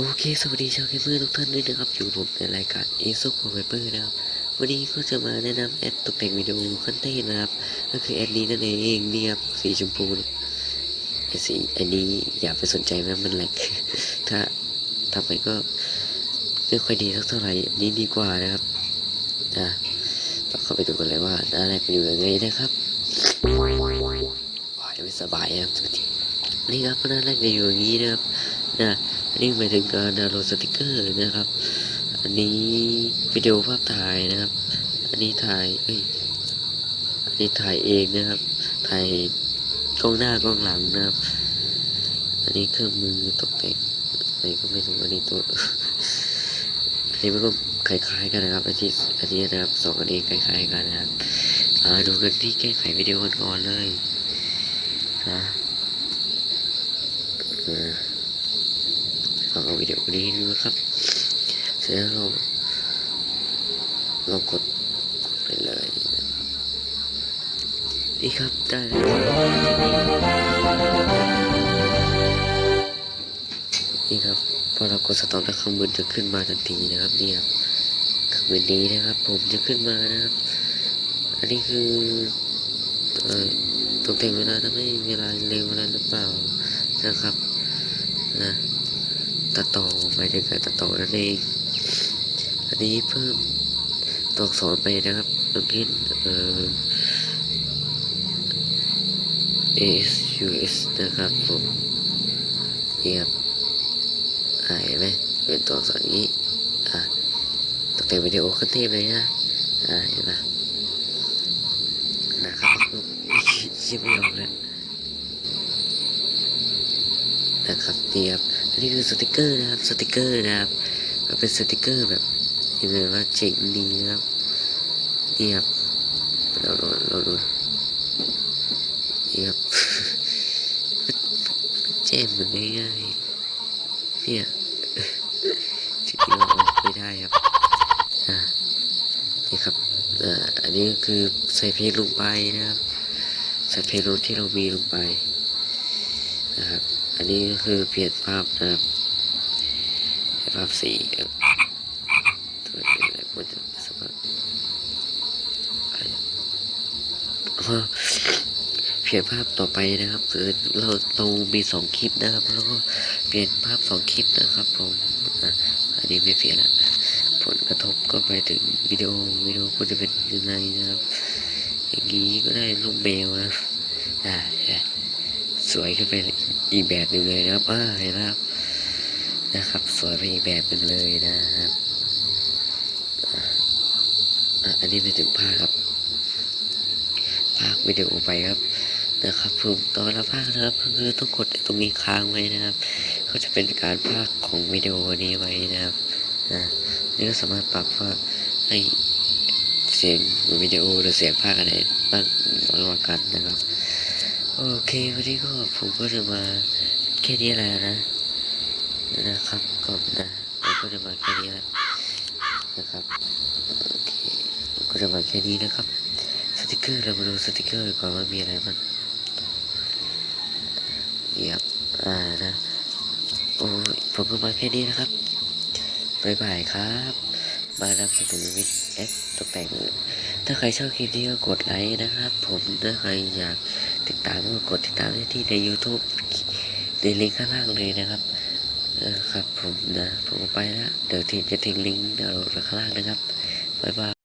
โอเค สวัสดีชาวเกมเมอร์ทุกท่านด้วยนะครับ อยู่ผมในรายการ a s o c o p e r นะครับ วันนี้ก็จะมาแนะนำแอดตกแต่งวิดีโอขั้นเทพนะครับ ก็คือแอดนี้นั่นเองนี่ครับสีชมพูไอสีอันนี้อย่าไปสนใจนะมันแหลกถ้าทำไปก็ไม่ค่อยดีสักเท่าไหร่อันนี้ดีกว่านะครับนะเราเข้าไปดูกันเลยว่าหน้าแรกเป็นอยู่ยังไงนะครับว้ายไม่สบายนะครับนี่ครับหน้าแรกจะอยู่อย่างนี้นะครับนะ นนี้หมายถึงการดาวน์โหลดสติกเกอร์นะครับ อันนี้วิดีโอภาพถ่ายนะครับ อันนี้ถ่ายเอ้ยอันนี้ถ่ายเองนะครับ ถ่ายกล้องหน้ากล้องหลังนะครับ อันนี้เครื่องมือตกแต่งอะไรก็ไม่รู้ อันนี้ตัว อันนี้มันก็คล้ายๆกันนะครับ อันที่อันนี้นะครับสองอันนี้คล้ายๆกันนะครับอ่าดูกันที่แก้ไขวิดีโอก่อนเลยนะ เออลองเอาวิดีโอนี้ดูนะครับ เสร็จแล้วเราเรากดกดไปเลยนี่ครับได้นี่ครับพอเรากดสต็อปแล้วข้างบนจะขึ้นมาทันทีนะครับนี่ครับข้างบนนี้นะครับ ผมจะขึ้นมานะครับ อันนี้คือเอ่อตกแต่งเวลาทำให้เวลาเร็วแล้วหรือเปล่านะครับนะ ตัดต่อไปในการตัดต่อนั่นเอง อันนี้เพิ่มตัวอักษรไปนะครับอย่างเช่นเอ่อ S U S นะครับผมนี่ครับอ่าเห็นไหมเป็นตัวอักษรนี้อ่าตกแต่งวิดีโอขั้นเทพเลยนะอ่าเห็นไหมนะครับชิบไม่ออกแล้ว นะครับนี่ครับอันนี้คือสติกเกอร์นะครับสติกเกอร์นะครับมันเป็นสติกเกอร์แบบยังไงว่าเจ๋งดีครับนี่ครับเราดูเราดูนี่ครับแจ้มมันง่ายๆเนี่ยจริงๆเราไม่ได้ครับอ่านี่ครับอ่าอันนี้คือใส่เพลงลงไปนะครับใส่เพลงลงที่เรามีลงไปนะครับ อันนี้ก็คือเปลี่ยนภาพนะครับภาพสีตัวนี้อะไรควรจะสมัครอะไรอ๋อเปลี่ยนภาพต่อไปนะครับคือเราเรามีสองคลิปนะครับ แล้วก็เปลี่ยนภาพสองคลิปนะครับผมอันนี้ไม่เปลี่ยนละผลกระทบก็ไปถึงวิดีโอวิดีโอควรจะเป็นยังไงนะครับ อย่างนี้ก็ได้รูปเบลนะอ่า สวยขึ้นไปอีกแบบหนึ่งเลยนะครับอ่าเห็นไหมครับนะครับ สวยไปอีกแบบหนึ่งเลยนะครับอะอันนี้ไปถึงภาคครับ ภาควิดีโอไปครับนะครับผมตอนละภาคนะครับคือต้องกดตรงนี้ค้างไว้นะครับ ก็จะเป็นการภาคของวิดีโอนี้ไว้นะครับนะนี่ก็สามารถปรับว่าให้เสียงวิดีโอหรือเสียงภาคอะไรบ้างระหว่างกันนะครับ โอเควันนี้ก็ผมก็จะมาแค่นี้แหละนะนะครับก็นะผมก็จะมาแค่นี้แหละนะครับโอเคผมก็จะมาแค่นี้นะครับสติกเกอร์เรามาดูสติกเกอร์ก่อนว่ามีอะไรบ้างนี่ครับอ่านะโอ้ยผมก็มาแค่นี้นะครับบ๊ายบายครับมานำเสนอวิดแอปตกแต่งถ้าใครชอบคลิปนี้ก็กดไลค์นะครับ ผมถ้าใครอยาก ติดตามก็กดติดตามได้ที่ใน YouTube ในลิงก์ข้างล่างเลยนะครับเออครับผมนะผมไปแล้วเดี๋ยวทีจะทิ้งลิงก์ดาวน์โหลดข้างล่างนะครับบ๊ายบาย